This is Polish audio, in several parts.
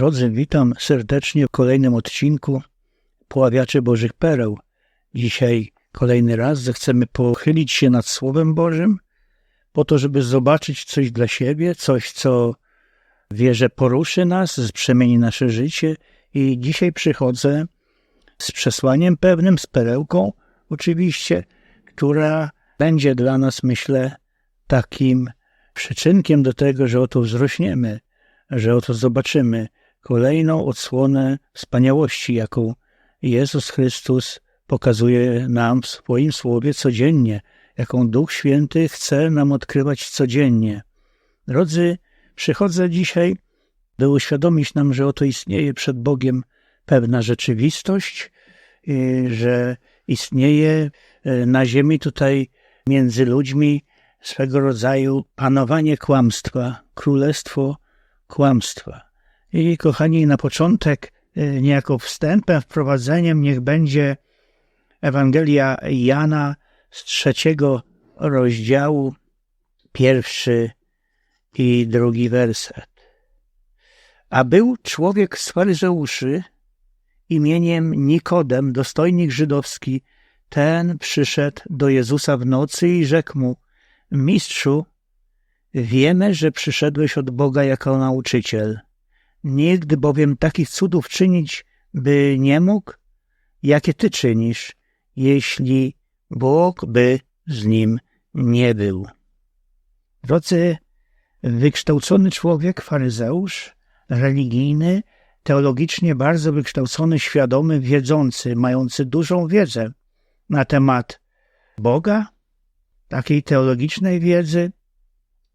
Drodzy, witam serdecznie w kolejnym odcinku Poławiacze Bożych Pereł. Dzisiaj kolejny raz zechcemy pochylić się nad Słowem Bożym, po to, żeby zobaczyć coś dla siebie, coś, co wierzę poruszy nas, przemieni nasze życie. I dzisiaj przychodzę z przesłaniem pewnym, z perełką oczywiście, która będzie dla nas, myślę, takim przyczynkiem do tego, że oto wzrośniemy, że oto zobaczymy kolejną odsłonę wspaniałości, jaką Jezus Chrystus pokazuje nam w swoim słowie codziennie, jaką Duch Święty chce nam odkrywać codziennie. Drodzy, przychodzę dzisiaj, by uświadomić nam, że oto istnieje przed Bogiem pewna rzeczywistość, że istnieje e, na ziemi tutaj między ludźmi swego rodzaju panowanie kłamstwa, królestwo kłamstwa. I kochani, na początek, e, niejako wstępem, wprowadzeniem, niech będzie Ewangelia Jana z trzeciego rozdziału, pierwszy i drugi werset. A był człowiek z faryzeuszy imieniem Nikodem, dostojnik żydowski, ten przyszedł do Jezusa w nocy i rzekł mu, Mistrzu, wiemy, że przyszedłeś od Boga jako nauczyciel. Nikt bowiem takich cudów czynić by nie mógł, jakie ty czynisz, jeśli Bóg by z nim nie był. Drodzy, wykształcony człowiek, faryzeusz, religijny, teologicznie bardzo wykształcony, świadomy, wiedzący, mający dużą wiedzę na temat Boga, takiej teologicznej wiedzy,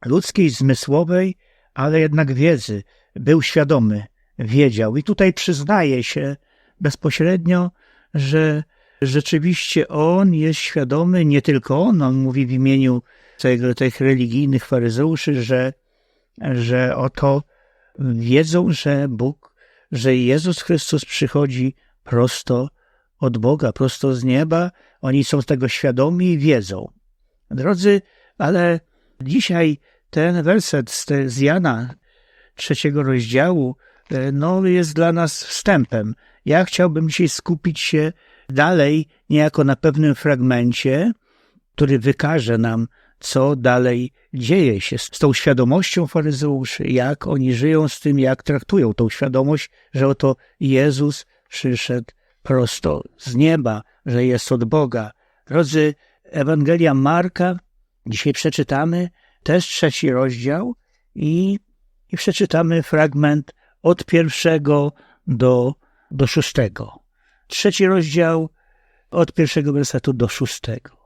ludzkiej, zmysłowej, ale jednak wiedzy, był świadomy, wiedział. I tutaj przyznaje się bezpośrednio, że rzeczywiście on jest świadomy, nie tylko on, on mówi w imieniu tego, tych religijnych faryzeuszy, że, że oto wiedzą, że Bóg, że Jezus Chrystus przychodzi prosto od Boga, prosto z nieba. Oni są tego świadomi i wiedzą. Drodzy, ale dzisiaj ten werset z, z Jana trzeciego rozdziału e, no, jest dla nas wstępem. Ja chciałbym dzisiaj skupić się dalej niejako na pewnym fragmencie, który wykaże nam, co dalej dzieje się z tą świadomością faryzeuszy, jak oni żyją z tym, jak traktują tą świadomość, że oto Jezus przyszedł prosto z nieba, że jest od Boga. Drodzy, Ewangelia Marka, dzisiaj przeczytamy też trzeci rozdział i, i przeczytamy fragment od pierwszego do, do szóstego. Trzeci rozdział od pierwszego wersetu do szóstego.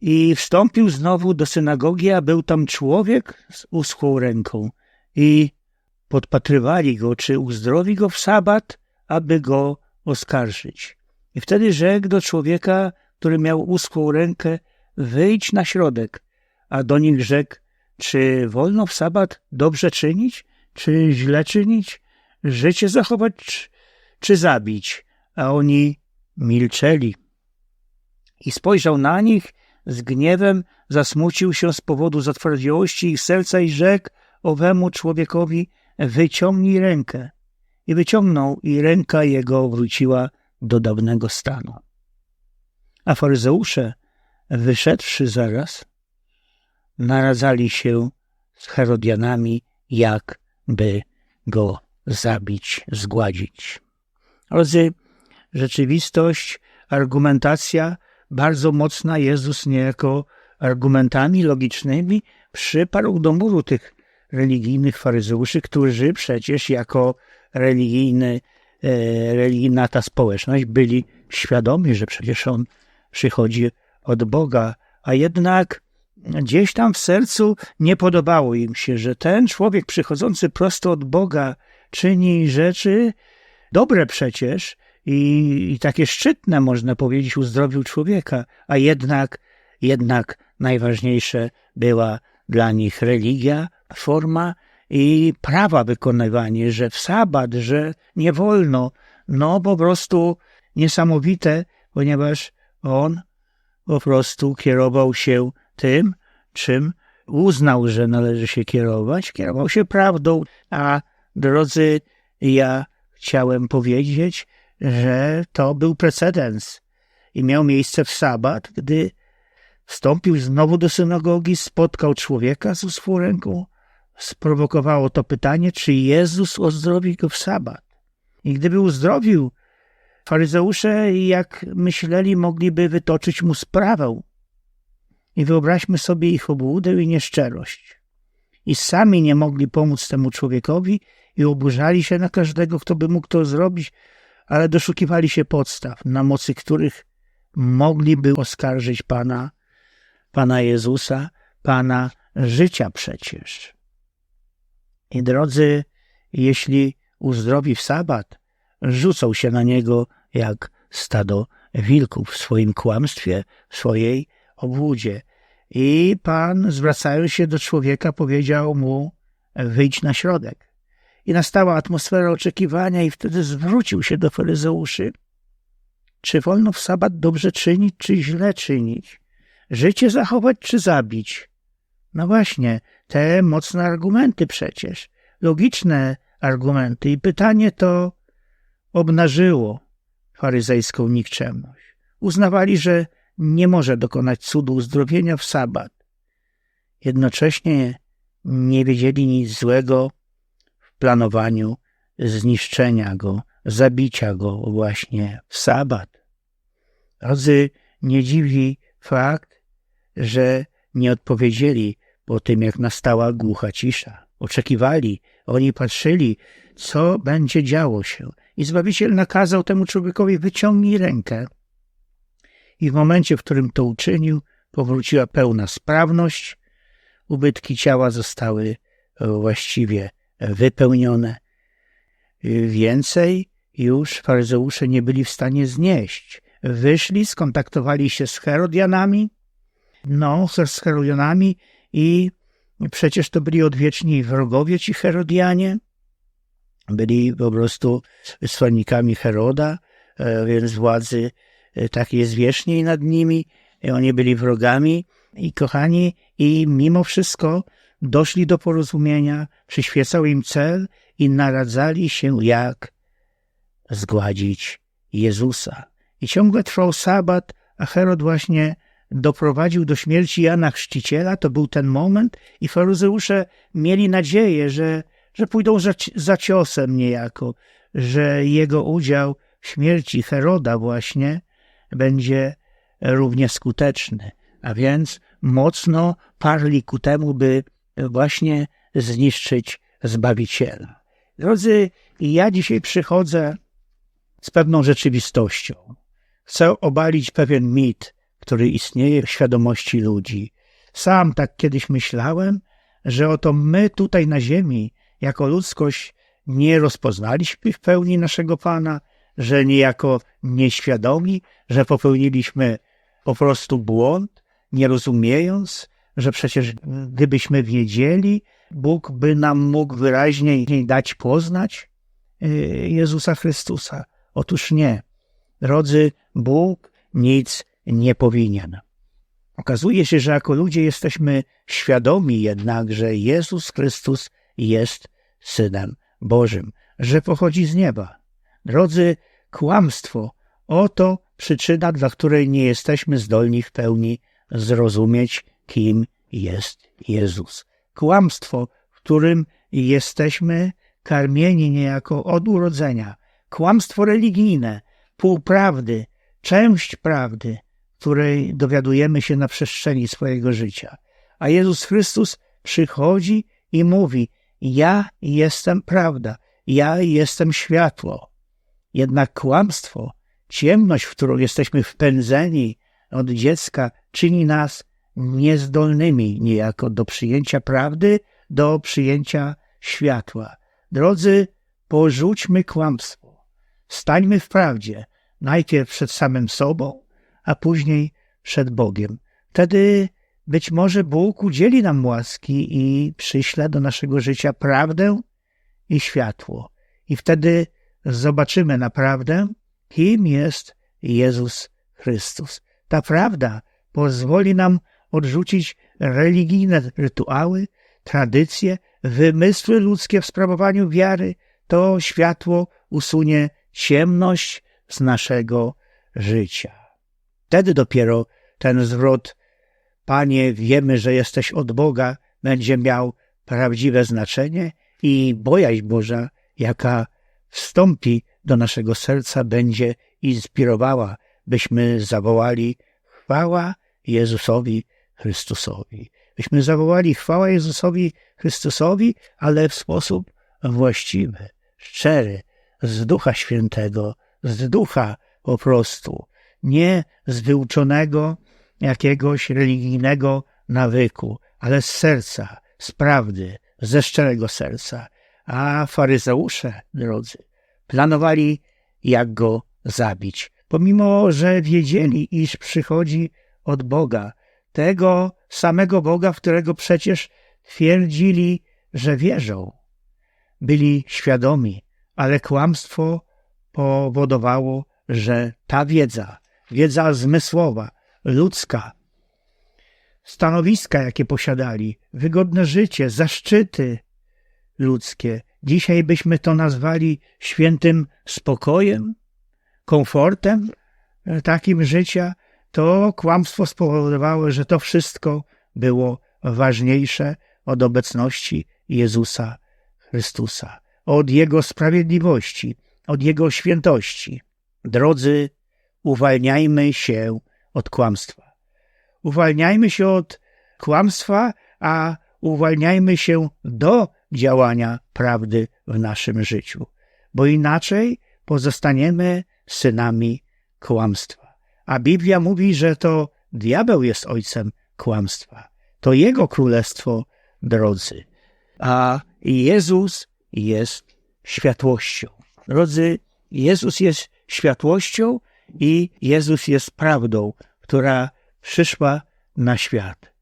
I wstąpił znowu do synagogi, a był tam człowiek z uschłą ręką. I podpatrywali go, czy uzdrowi go w sabat, aby go oskarżyć. I wtedy rzekł do człowieka, który miał uschłą rękę, wyjdź na środek. A do nich rzekł, czy wolno w sabat dobrze czynić, czy źle czynić, życie zachować, czy, zabić? A oni milczeli. I spojrzał na nich z gniewem, zasmucił się z powodu zatwardziałości ich serca i rzekł owemu człowiekowi, wyciągnij rękę. I wyciągnął, i ręka jego wróciła do dawnego stanu. A faryzeusze, wyszedłszy zaraz, naradzali się z Herodianami, jak by go zabić, zgładzić. Drodzy, rzeczywistość, argumentacja bardzo mocna Jezus niejako argumentami logicznymi przyparł do muru tych religijnych faryzeuszy, którzy przecież jako religijny, e, religijna ta społeczność byli świadomi, że przecież on przychodzi od Boga, a jednak gdzieś tam w sercu nie podobało im się, że ten człowiek przychodzący prosto od Boga czyni rzeczy dobre przecież i, i takie szczytne, można powiedzieć, uzdrowił człowieka, a jednak, jednak najważniejsze była dla nich religia, forma i prawa wykonywanie, że w sabat, że nie wolno, no po prostu niesamowite, ponieważ on po prostu kierował się tym, czym uznał, że należy się kierować, kierował się prawdą, a Drodzy, ja chciałem powiedzieć, że to był precedens i miał miejsce w sabat, gdy wstąpił znowu do synagogi, spotkał człowieka z uschłą ręką. Sprowokowało to pytanie, czy Jezus uzdrowi go w sabat. I gdyby uzdrowił, faryzeusze, jak myśleli, mogliby wytoczyć mu sprawę. I wyobraźmy sobie ich obłudę i nieszczerość. I sami nie mogli pomóc temu człowiekowi i oburzali się na każdego, kto by mógł to zrobić, ale doszukiwali się podstaw, na mocy których mogliby oskarżyć Pana, Pana Jezusa, Pana życia przecież. I drodzy, jeśli uzdrowi w sabat, rzucą się na niego jak stado wilków w swoim kłamstwie, w swojej obłudzie. I Pan, zwracając się do człowieka, powiedział mu: Wyjdź na środek. I nastała atmosfera oczekiwania, i wtedy zwrócił się do faryzeuszy. Czy wolno w sabat dobrze czynić, czy źle czynić? Życie zachować, czy zabić? No właśnie, te mocne argumenty przecież, logiczne argumenty. I pytanie to obnażyło faryzejską nikczemność. Uznawali, że nie może dokonać cudu uzdrowienia w sabat. Jednocześnie nie wiedzieli nic złego w planowaniu zniszczenia go, zabicia go właśnie w sabat. Drodzy, nie dziwi fakt, że nie odpowiedzieli po tym, jak nastała głucha cisza. Oczekiwali, oni patrzyli, co będzie działo się. I Zbawiciel nakazał temu człowiekowi wyciągnij rękę. I w momencie, w którym to uczynił, powróciła pełna sprawność, ubytki ciała zostały właściwie wypełnione. Więcej już faryzeusze nie byli w stanie znieść. Wyszli, skontaktowali się z Herodianami, no, z Herodianami i przecież to byli odwieczni wrogowie ci Herodianie, byli po prostu wysłannikami Heroda, e, więc władzy e, takiej zwierzchniej nad nimi, i oni byli wrogami i kochani, i mimo wszystko doszli do porozumienia, przyświecał im cel i naradzali się, jak zgładzić Jezusa. I ciągle trwał sabat, a Herod właśnie doprowadził do śmierci Jana Chrzciciela, to był ten moment i faryzeusze mieli nadzieję, że że pójdą za, za ciosem niejako, że jego udział w śmierci Heroda właśnie będzie równie skuteczny. A więc mocno parli ku temu, by właśnie zniszczyć Zbawiciela. Drodzy, ja dzisiaj przychodzę z pewną rzeczywistością. Chcę obalić pewien mit, który istnieje w świadomości ludzi. Sam tak kiedyś myślałem, że oto my tutaj na ziemi jako ludzkość nie rozpoznaliśmy w pełni naszego Pana, że niejako nieświadomi, że popełniliśmy po prostu błąd, nie rozumiejąc, że przecież gdybyśmy wiedzieli, Bóg by nam mógł wyraźniej dać poznać y, Jezusa Chrystusa. Otóż nie. Drodzy, Bóg nic nie powinien. Okazuje się, że jako ludzie jesteśmy świadomi jednak, że Jezus Chrystus jest Synem Bożym, że pochodzi z nieba. Drodzy, kłamstwo oto przyczyna, dla której nie jesteśmy zdolni w pełni zrozumieć, kim jest Jezus. Kłamstwo, w którym jesteśmy karmieni niejako od urodzenia. Kłamstwo religijne, półprawdy, część prawdy, której dowiadujemy się na przestrzeni swojego życia. A Jezus Chrystus przychodzi i mówi: ja jestem prawda, ja jestem światło. Jednak kłamstwo, ciemność, w którą jesteśmy wpędzeni od dziecka, czyni nas niezdolnymi niejako do przyjęcia prawdy, do przyjęcia światła. Drodzy, porzućmy kłamstwo. Stańmy w prawdzie, najpierw przed samym sobą, a później przed Bogiem. Wtedy być może Bóg udzieli nam łaski i przyśle do naszego życia prawdę i światło. I wtedy zobaczymy naprawdę, kim jest Jezus Chrystus. Ta prawda pozwoli nam odrzucić religijne rytuały, tradycje, wymysły ludzkie w sprawowaniu wiary, to światło usunie ciemność z naszego życia. Wtedy dopiero ten zwrot, Panie, wiemy, że jesteś od Boga, będzie miał prawdziwe znaczenie i bojaźń Boża, jaka wstąpi do naszego serca, będzie inspirowała, byśmy zawołali chwała Jezusowi Chrystusowi. Byśmy zawołali chwała Jezusowi Chrystusowi, ale w sposób właściwy, szczery, z Ducha Świętego, z Ducha po prostu, nie z wyuczonego jakiegoś religijnego nawyku, ale z serca, z prawdy, ze szczerego serca. A faryzeusze, drodzy, planowali, jak go zabić, pomimo że wiedzieli, iż przychodzi od Boga, tego samego Boga, w którego przecież twierdzili, że wierzą. Byli świadomi, ale kłamstwo powodowało, że ta wiedza, wiedza zmysłowa, ludzka, stanowiska, jakie posiadali, wygodne życie, zaszczyty ludzkie, dzisiaj byśmy to nazwali świętym spokojem, komfortem e, takim życia, to kłamstwo spowodowało, że to wszystko było ważniejsze od obecności Jezusa Chrystusa, od Jego sprawiedliwości, od Jego świętości. Drodzy, uwalniajmy się od kłamstwa. Uwalniajmy się od kłamstwa, a uwalniajmy się do działania prawdy w naszym życiu, bo inaczej pozostaniemy synami kłamstwa. A Biblia mówi, że to diabeł jest ojcem kłamstwa. To jego królestwo, drodzy. A Jezus jest światłością. Drodzy, Jezus jest światłością i Jezus jest prawdą, która przyszła na świat.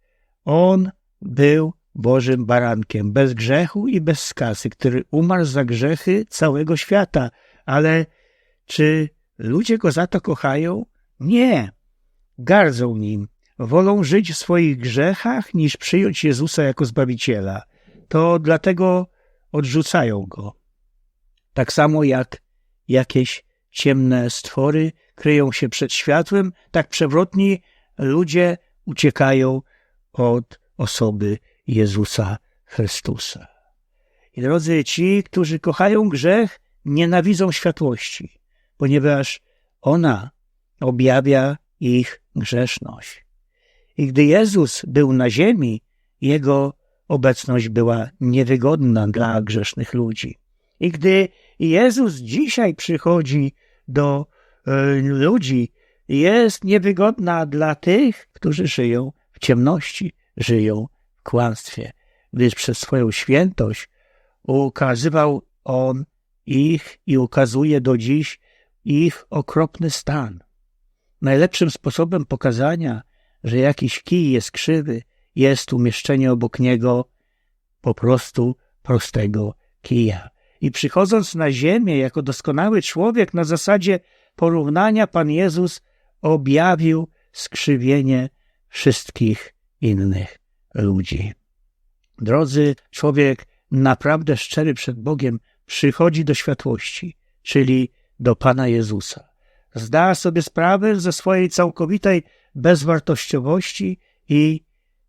On był Bożym barankiem, bez grzechu i bez skazy, który umarł za grzechy całego świata. Ale czy ludzie go za to kochają? Nie. Gardzą nim. Wolą żyć w swoich grzechach, niż przyjąć Jezusa jako Zbawiciela. To dlatego odrzucają go. Tak samo jak jakieś ciemne stwory kryją się przed światłem, tak przewrotni ludzie uciekają od osoby Jezusa Chrystusa. I drodzy, ci, którzy kochają grzech, nienawidzą światłości, ponieważ ona objawia ich grzeszność. I gdy Jezus był na ziemi, jego obecność była niewygodna dla grzesznych ludzi. I gdy Jezus dzisiaj przychodzi do y, ludzi, jest niewygodna dla tych, którzy żyją w ciemności, żyją kłamstwie, gdyż przez swoją świętość ukazywał On ich i ukazuje do dziś ich okropny stan. Najlepszym sposobem pokazania, że jakiś kij jest krzywy, jest umieszczenie obok niego po prostu prostego kija. I przychodząc na ziemię jako doskonały człowiek na zasadzie porównania, Pan Jezus objawił skrzywienie wszystkich innych ludzi. Drodzy, człowiek naprawdę szczery przed Bogiem przychodzi do światłości, czyli do Pana Jezusa. Zda sobie sprawę ze swojej całkowitej bezwartościowości i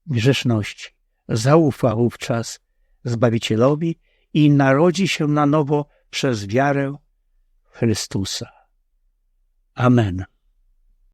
grzeszności. Zaufa wówczas Zbawicielowi i narodzi się na nowo przez wiarę Chrystusa. Amen.